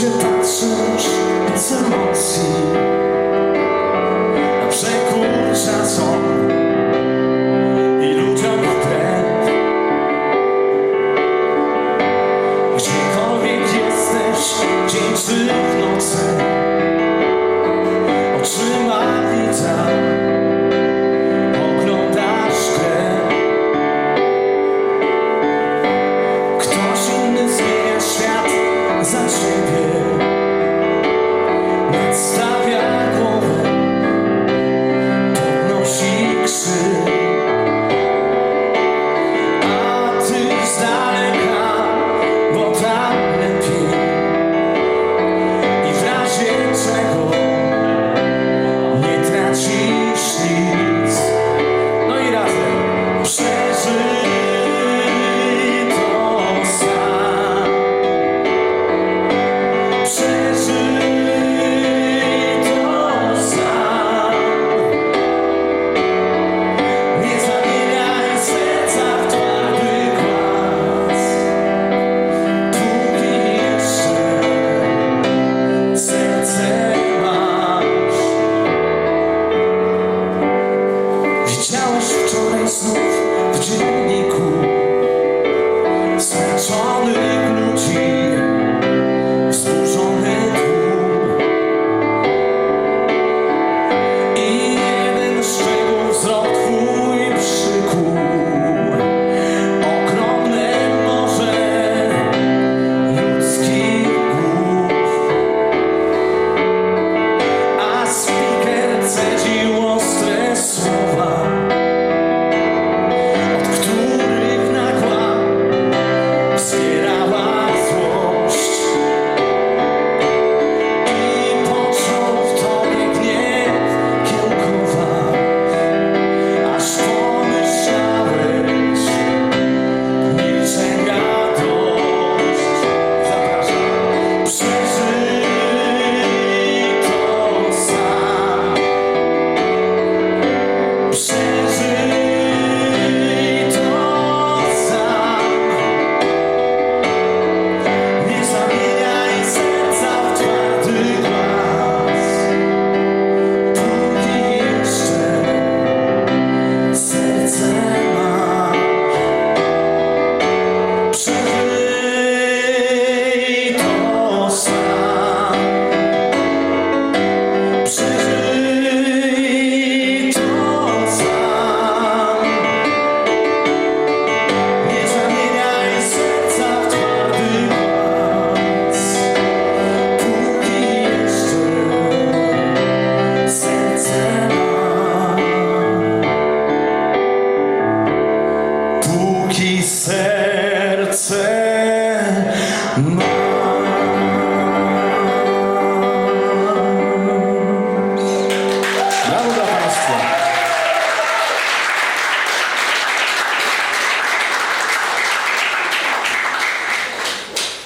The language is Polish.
że patrzysz z emocji na przekurza są i ludziom trend. Gdziekolwiek jesteś, dzień czy w nocy. Póki serce